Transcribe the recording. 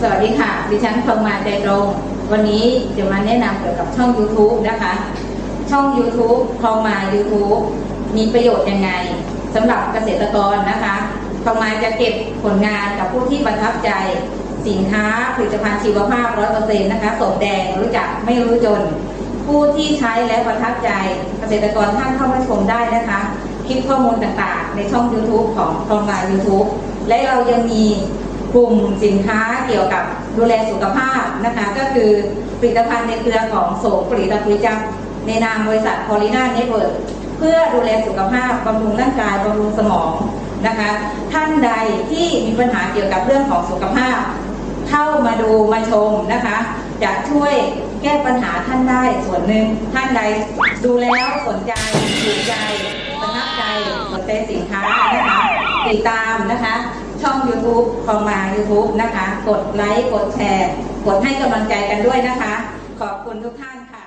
สวัสดีค่ะ ดิฉันพงมาใจตรง วันนี้จะมาแนะนำเกี่ยวกับช่อง YouTube นะคะ ช่อง YouTube พองมา YouTube มีประโยชน์ยังไงสำหรับเกษตรกรนะคะพองมาจะเก็บผลงานกับผู้ที่ประทับใจสินค้าผลิตภัณฑ์ชีวภาพ100%นต์นะคะสมแดงรู้จักไม่รู้จน ผู้ที่ใช้และประทับใจเกษตรกรท่านเข้ามาชมได้นะคะคลิปข้อมูลต่างๆ ในช่อง YouTube ของพองมา YouTube และเรายังมี กลุ่มสินค้าเกี่ยวกับดูแลสุขภาพนะคะ ก็คือผลิตภัณฑ์ในเครือของโสมผลิตภัณฑ์จักในนามบริษัทพอลิน่าเน็ตเวิร์กเพื่อดูแลสุขภาพบำรุงร่างกายบำรุงสมองนะคะ ท่านใดที่มีปัญหาเกี่ยวกับเรื่องของสุขภาพ เข้ามาดูมาชมนะคะ จะช่วยแก้ปัญหาท่านได้ส่วนหนึ่งท่านใดดูแล้วสนใจถูกใจประทับใจสนใจสินค้านะคะติดตามนะคะ ช่อง YouTube คอมมา YouTube นะคะ กดไลค์ กดแชร์ กดให้กำลังใจกันด้วยนะคะ ขอบคุณทุกท่านค่ะ